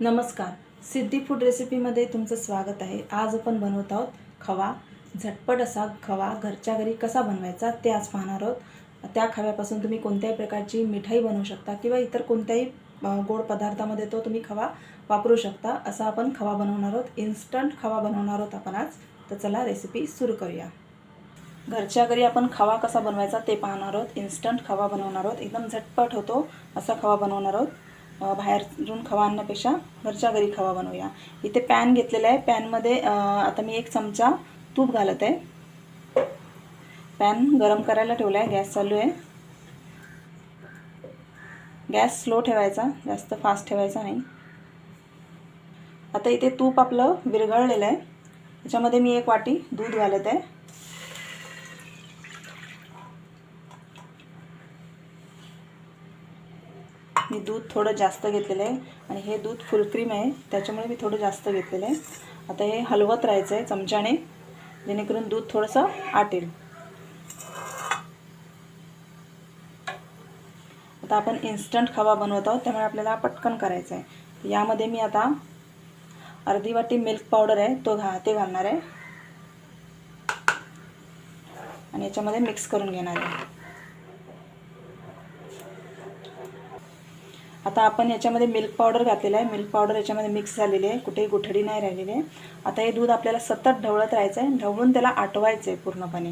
नमस्कार. सिद्धी फूड रेसिपीमध्ये तुमचं स्वागत आहे. आज आपण बनवत आहोत खवा. झटपट असा खवा घरच्या घरी कसा बनवायचा ते आज पाहणार आहोत. त्या खव्यापासून तुम्ही कोणत्याही प्रकारची मिठाई बनवू शकता किंवा इतर कोणत्याही गोड पदार्थामध्ये तो तुम्ही खवा वापरू शकता. असा आपण खवा बनवणार आहोत. इन्स्टंट खवा बनवणार आहोत आपण आज. तर चला रेसिपी सुरू करूया. घरच्या घरी आपण खवा कसा बनवायचा ते पाहणार आहोत. इन्स्टंट खवा बनवणार आहोत. एकदम झटपट होतो असा खवा बनवणार आहोत. बाहेरून खवा आणण्यापेक्षा घरच्या घरी खवा बनवूया. इथे पॅन घेतलेला आहे. पॅनमध्ये आता मी एक चमचा तूप घालत आहे. पॅन गरम करायला ठेवला आहे गॅस चालू आहे. गॅस स्लो ठेवायचा. जास्त फास्ट ठेवायचा नाही. आता इथे तूप आपलं विरघळलेलं आहे. त्याच्यामध्ये मी एक वाटी दूध घालत आहे. मी दूध थोडं जास्त घेतलेलं आहे आणि हे दूध फुलक्रीम आहे त्याच्यामुळे मी थोडं जास्त घेतलेलं आहे. आता हे हलवत राहायचं आहे चमच्याने जेणेकरून दूध थोडंसं आटेल. आता आपण इन्स्टंट खवा बनवत आहोत त्यामुळे आपल्याला पटकन करायचं आहे. यामध्ये मी आता अर्धी वाटी मिल्क पावडर आहे तो घा ते घालणार आहे. आणि याच्यामध्ये मिक्स करून घेणार आहे. आता आपण याच्यामध्ये मिल्क पावडर घातलेला आहे. मिल्क पावडर याच्यामध्ये मिक्स झालेली आहे. कुठेही गुठडी नाही राहिलेली आहे. आता हे दूध आपल्याला सतत ढवळत राहायचं आहे. ढवळून त्याला आटवायचं आहे पूर्णपणे.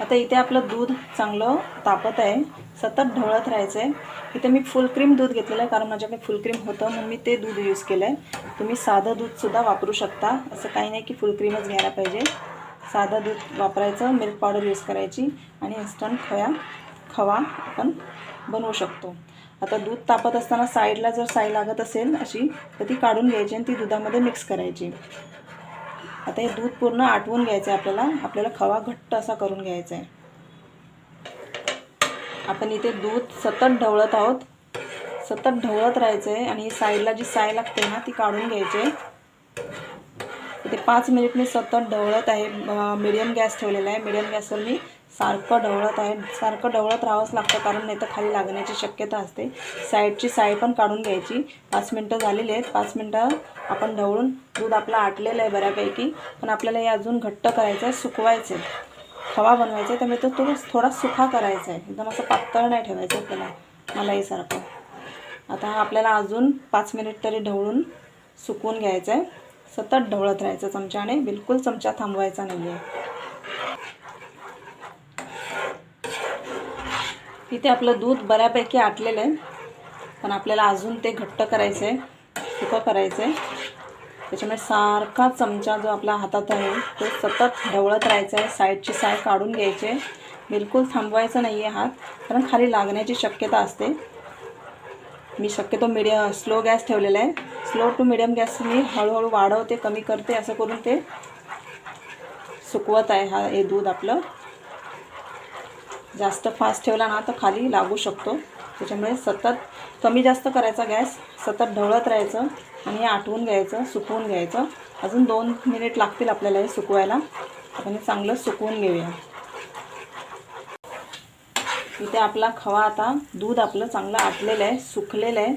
आता इथे आपलं दूध चांगलं तापत आहे. सतत ढवळत राहायचं आहे. इथे मी फुल क्रीम दूध घेतलेलं आहे. कारण माझ्याकडे फुल क्रीम होतं. म्हणून मी ते दूध यूज केलं आहे तुम्ही साधं दूधसुद्धा वापरू शकता. असं काही नाही की फुल क्रीमच घ्यायला पाहिजे. साधं दूध वापरायचं. मिल्क पावडर यूज करायची. आणि इन्स्टंट खोया खवा आपण बनवू शकतो. आता दूध तापत असताना साईडला जर साई लागत असेल अशी तर ती काढून घ्यायची आणि ती दुधामध्ये मिक्स करायची. आता हे दूध पूर्ण आटवून घ्यायचं आहे आपल्याला. आपल्याला खवा घट्ट असा करून घ्यायचा आहे आपण इथे दूध सतत ढवळत आहोत. सतत ढवळत राहायचं आहे आणि साईडला जी साय लागते ना ती काढून घ्यायची आहे इथे पाच मिनिट मी सतत ढवळत आहे. मिडियम गॅस ठेवलेला आहे. मिडियम गॅसवर मी सारखं ढवळत आहे. सारखं ढवळत राहावंच लागतं कारण नाही तर खाली लागण्याची शक्यता असते. साईडची साय पण काढून घ्यायची. पाच मिनटं झालेली आहेत. पाच मिनटं आपण ढवळून दूध आपलं आटलेलं आहे बऱ्यापैकी. पण आपल्याला हे अजून घट्ट करायचं आहे सुकवायचं आहे. खवा बनवायचा आहे त्यामुळे तो तो थोडा सुखा करायचा आहे. एकदम असं पातळ नाही ठेवायचं आपल्याला. मलाही सारखं. आता हा आपल्याला अजून पाच मिनिट तरी ढवळून सुकवून घ्यायचं आहे. सतत ढवळत राहायचं चमच्याने. बिलकुल चमचा थांबवायचा नाही आहे इथे आपलं दूध बऱ्यापैकी आटलेलं आहे. पण आपल्याला अजून ते घट्ट करायचं आहे. सुकं करायचं आहे. त्याच्यामुळे सारखा चमचा जो आपला हातात आहे तो सतत ढवळत राहायचा आहे. साईडची साय काढून घ्यायचे बिलकुल थांबवायचं नाही आहे हात कारण खाली लागण्याची शक्यता असते. मी शक्यतो मिडियम स्लो गॅस ठेवलेला आहे. स्लो टू मिडियम गॅस मी हळूहळू वाढवते कमी करते असं करून ते सुकवत आहे हा हे दूध आपलं. जास्त फास्ट ठेवला ना तर खाली लागू शकतो. त्याच्यामुळे सतत कमी जास्त करायचा गॅस सतत ढवळत राहायचं आणि हे आटवून घ्यायचं सुकवून घ्यायचं. अजून दोन मिनिट लागतील आपल्याला हे सुकवायला. आपण हे चांगलं सुकवून घेऊया. इथे आपला खवा आता दूध आपलं चांगलं आटलेलं आहे सुकलेलं आहे.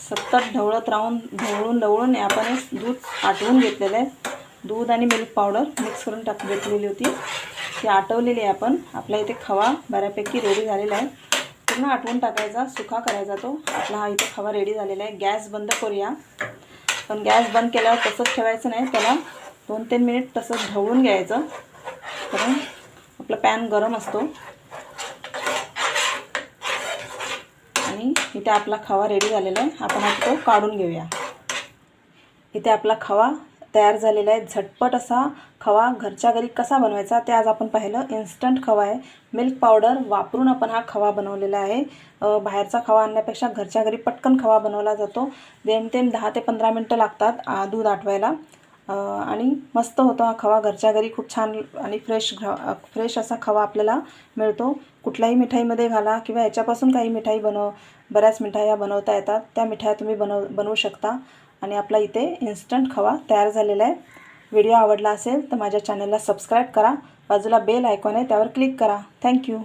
सतत ढवळत राहून ढवळून ढवळून आपण हे दूध आटवून घेतलेलं आहे. दूध आणि मिल्क पावडर मिक्स करून टाक घेतलेली होती. ती आटवलेली आहे आपण. आपला इथे खवा बऱ्यापैकी रेडी झालेला आहे. पूर्ण आटवून टाकायचा सुखा करायचा तो. आपला हा इथे खवा रेडी झालेला आहे. गॅस बंद करूया. पण गॅस बंद केल्यावर तसंच ठेवायचं नाही. त्याला दोन तीन मिनिट तसंच ढवळून घ्यायचं. कारण आपला पॅन गरम असतो. आणि इथे आपला खवा रेडी झालेला आहे. आपण हा तो काढून घेऊया. इथे आपला खवा तयार झालेला आहे. झटपट असा खवा घरच्या घरी कसा बनवायचा ते आज आपण पाहिलं. इन्स्टंट खवा आहे. मिल्क पावडर वापरून आपण हा खवा बनवलेला आहे. बाहेरचा खवा आणण्यापेक्षा घरच्या घरी पटकन खवा बनवला जातो. जेमतेम दहा ते पंधरा मिनटं लागतात दूध आटवायला. आणि मस्त होतो हा खवा. घरच्या घरी खूप छान आणि फ्रेश फ्रेश असा खवा आपल्याला मिळतो. कुठल्याही मिठाईमध्ये घाला किंवा याच्यापासून काही मिठाई बनव बऱ्याच मिठाया बनवता येतात. त्या मिठाया तुम्ही बनव बनवू शकता. आणि आपला इथे इन्स्टंट खवा तयार झालेला आहे. व्हिडिओ आवडला असेल तर माझ्या चॅनलला सबस्क्राईब करा. बाजूला बेल आयकॉन आहे त्यावर क्लिक करा. थँक्यू